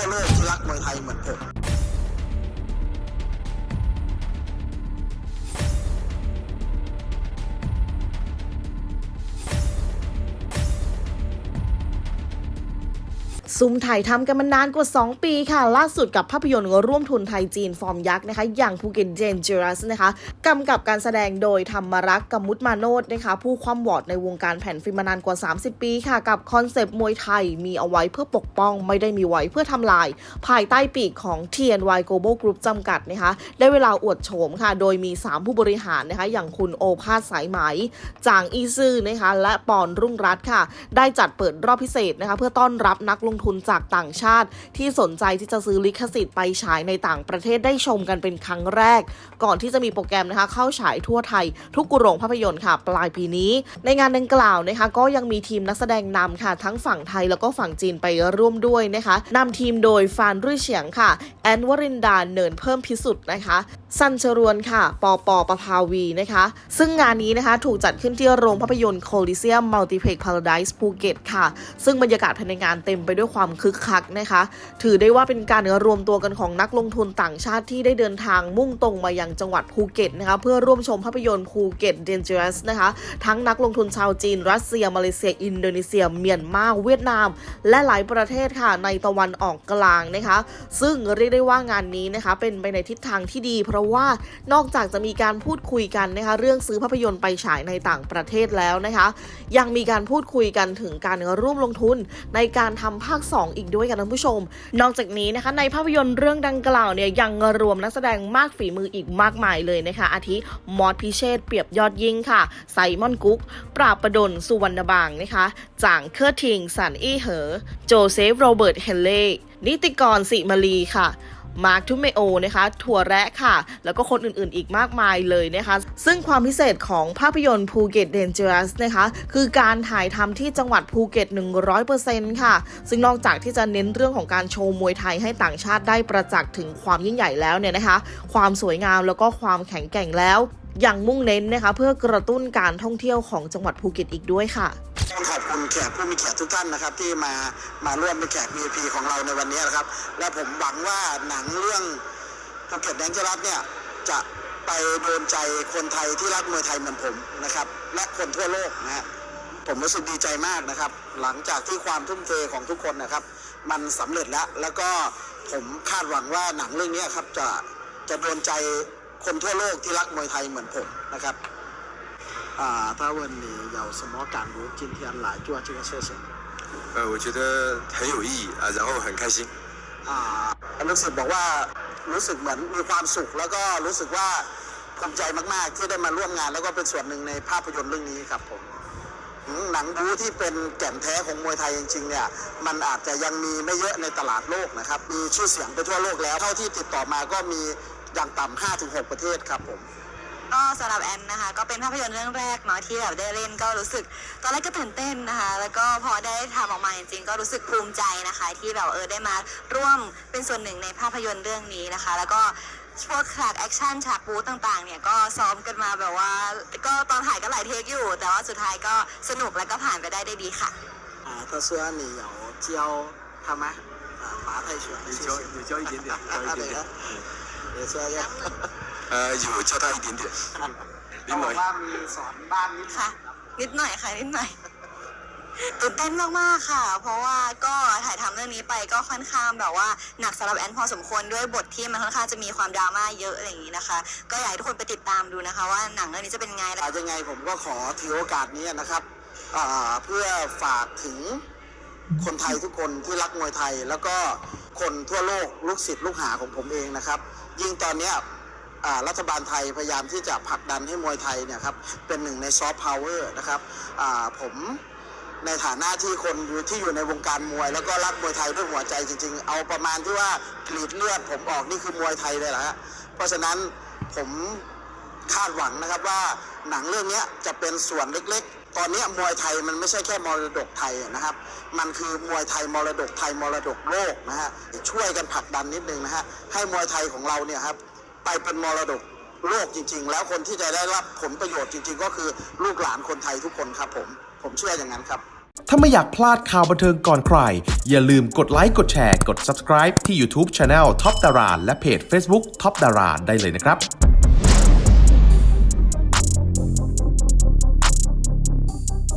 คนทั่ ซุ่มถ่ายทำกันมานานกว่า 2 ปีค่ะ ล่าสุดกับภาพยนตร์ร่วมทุนไทยจีนฟอร์มยักษ์นะคะ อย่างภูเก็ตเจนเจอรัสนะคะกำกับการแสดงโดยธรรมรักษ์กมุตมาโนดนะคะ ผู้คว่ำวอดในวงการแผ่นฟิล์มมานานกว่า 30 ปีค่ะ กับคอนเซปต์มวยไทยมีเอาไว้เพื่อปกป้อง ไม่ได้มีไว้เพื่อทำลาย ภายใต้ปีกของ TNY Global Group จำกัดนะคะ ได้เวลาอวดโฉมค่ะ โดยมี 3 ผู้บริหารนะคะ อย่างคุณโอภาสสายไหม จางอีซื่อนะคะ และปอนรุ่งรัตน์ค่ะ ได้จัดเปิดรอบพิเศษนะคะ เพื่อต้อนรับนักลงทุนจากต่างชาติ ที่สนใจที่จะซื้อลิขสิทธิ์ไปฉายในต่างประเทศได้ชมกันเป็นครั้งแรก ก่อนที่จะมีโปรแกรมนะคะ เข้าฉายทั่วไทย ทุกโรงภาพยนตร์ค่ะ ปลายปีนี้ ในงานดังกล่าวนะคะ ก็ยังมีทีมนักแสดงนำค่ะ ทั้งฝั่งไทยแล้วก็ฝั่งจีนไปร่วมด้วยนะคะนำทีมโดยฟานรุ่ยเฉียงค่ะ แอนวรินดาเนินเพิ่มพิสุทธิ์นะคะสันชรวนค่ะ ปอปอประภาวีนะคะ ซึ่งงานนี้นะคะถูกจัดขึ้นที่โรงภาพยนตร์โคลิเซียมมัลติเพล็กซ์พาราไดส์ภูเก็ตค่ะ ซึ่งบรรยากาศภายในงานเต็มไปด้วยความคึกคักนะคะ ถือได้ว่าเป็นการรวมตัวกันของนักลงทุนต่างชาติที่ได้เดินทางมุ่งตรงมายังจังหวัดภูเก็ตนะคะเพื่อร่วมชมภาพยนตร์ภูเก็ตเดนเจอรัสนะคะ ทั้งนักลงทุนชาวจีน รัสเซีย มาเลเซีย อินโดนีเซีย เมียนมาเวียดนาม และหลายประเทศค่ะในตะวันออกกลางนะคะ ซึ่งเรียกได้ว่างานนี้นะคะ เป็นไปในทิศทางที่ดี เพราะว่านอกจากจะมีการพูดคุยกันนะคะเรื่องซื้อภาพยนตร์ไปฉายในต่างประเทศแล้วนะคะ ยังมีการพูดคุยกันถึงการร่วมลงทุนในการทำภาค2 อีกด้วยกันท่านผู้ชม นอกจากนี้นะคะในภาพยนตร์เรื่องดังกล่าวเนี่ยยังรวมนักแสดงมากฝีมืออีกมากมายเลยนะคะ อาทิมอดพิเชษฐ์เปรียบยอดยิ่งค่ะ ไซมอนกุ๊ก ปราบประดลสุวรรณบางนะคะจางเคอร์ทิงสันอี้เหอ โจเซฟโรเบิร์ตเฮนเล่นิติกรสิมาลีค่ะ มาร์คทูเมโอนะคะถั่วแระค่ะ แล้วก็คนอื่นๆอีกมากมายเลยนะคะ ซึ่งความพิเศษของภาพยนตร์ภูเก็ตเดนเจอรัสนะคะ คือการถ่ายทำที่จังหวัดภูเก็ต 100%ค่ะ ซึ่งนอกจากที่จะเน้นเรื่องของการโชว์มวยไทยให้ต่างชาติได้ประจักษ์ถึงความยิ่งใหญ่แล้วเนี่ยนะคะ ความสวยงามแล้วก็ความแข็งแกร่งแล้ว ยังมุ่งเน้นนะคะเพื่อกระตุ้นการท่องเที่ยวของจังหวัดภูเก็ตอีกด้วยค่ะ ต้องขอบคุณแขกผู้มีเกียรติทุกท่านนะครับ ที่มามาร่วมเป็นแขก VIP ของเราในวันนี้นะครับ และผมหวังว่าหนังเรื่องภูเก็ตแดงเจอรัสเนี่ยจะไปโดนใจคนไทยที่รักมวยไทยเหมือนผมนะครับ และคนทั่วโลกนะฮะผมรู้สึกดีใจมากนะครับ หลังจากที่ความทุ่มเทของทุกคนนะครับ มันสำเร็จแล้วแล้วก็ผมคาดหวังว่าหนังเรื่องนี้ครับจะจะโดนใจคนทั่วโลกที่รักมวยไทยเหมือนผมนะครับ 啊，他问你有什么感悟？今天来做这个事情呃，我觉得很有意义啊，然后很开心。 อ่ารู้สึกบอกว่ารู้สึกเหมือนมีความสุข แล้วก็รู้สึกว่าภูมิใจมาก ๆ ที่ได้มาร่วมงาน แล้วก็เป็นส่วนหนึ่งในภาพยนตร์เรื่องนี้ครับผมอืมหนังบู๊ที่เป็นแก่นแท้ของมวยไทยจริง ๆ เนี่ย มันอาจจะยังมีไม่เยอะในตลาดโลกนะครับ มีชื่อเสียงไปทั่วโลกแล้ว เท่าที่ติดต่อมาก็มีอย่างต่ำ5-6 ประเทศครับผม ก็สำหรับแอนนะคะ ก็เป็นภาพยนตร์เรื่องแรกเนาะที่แบบได้เล่นก็รู้สึกตอนแรกก็ตื่นเต้นนะคะ แล้วก็พอได้ทำออกมาจริงๆก็รู้สึกภูมิใจนะคะ ที่แบบเออได้มาร่วมเป็นส่วนหนึ่งในภาพยนตร์เรื่องนี้นะคะ แล้วก็พวกฉากแอคชั่นฉากบู๊ต่างๆ เนี่ยก็ซ้อมกันมาแบบว่า ก็ตอนถ่ายก็หลายเทคอยู่ แต่ว่าสุดท้ายก็สนุกแล้วก็ผ่านไปได้ได้วยดีค่ะ 啊，他说你有教他吗？啊，麻太拳。有教有教一点点，教一点点。你说 อยู่เจ้าท่าอีกนิดเดียวนิดหน่อย ว่ามีสอนบ้านนิดค่ะ นิดหน่อยค่ะนิดหน่อยตื่นเต้นมากๆค่ะ เพราะว่าก็ถ่ายทำเรื่องนี้ไปก็ค่อนข้างแบบว่าหนักสำหรับแอนพอสมควรด้วยบทที่มันค่อนข้างจะมีความดราม่าเยอะอะไรอย่างนี้นะคะ ก็อยากให้ทุกคนไปติดตามดูนะคะ ว่าหนังเรื่องนี้จะเป็นไง อายังไงผมก็ขอถือโอกาสนี้นะครับเพื่อฝากถึงคนไทยทุกคนที่รักมวยไทย แล้วก็คนทั่วโลกลูกศิษย์ลูกหาของผมเองนะครับ ยิ่งตอนนี้ รัฐบาลไทยพยายามที่จะผลักดันให้มวยไทยเนี่ยครับเป็นหนึ่งในซอฟต์พาวเวอร์นะครับผมในฐานะที่คนอยู่ที่อยู่ในวงการมวย แล้วก็รักมวยไทยด้วยหัวใจจริง ๆ เอาประมาณที่ว่ากรีดเลือดผมออกนี่คือมวยไทยเลยละฮะเพราะฉะนั้นผมคาดหวังนะครับว่าหนังเรื่องนี้จะเป็นส่วนเล็กๆ ตอนนี้มวยไทยมันไม่ใช่แค่มรดกไทยนะครับ มันคือมวยไทยมรดกไทยมรดกโลกนะฮะช่วยกันผลักดันนิดนึงนะฮะให้มวยไทยของเราเนี่ยครับ ไปเป็นมรดกโลกจริง ๆ แล้วคนที่จะได้รับผลประโยชน์จริง ๆ ก็คือลูกหลานคนไทยทุกคนครับผมผมเชื่ออย่างนั้นครับถ้าไม่อยากพลาดข่าวบันเทิงก่อนใคร อย่าลืมกดไลค์กดแชร์ กด subscribe ที่ YouTube Channel Top Dara และเพจ Facebook Top Dara ได้เลยนะครับ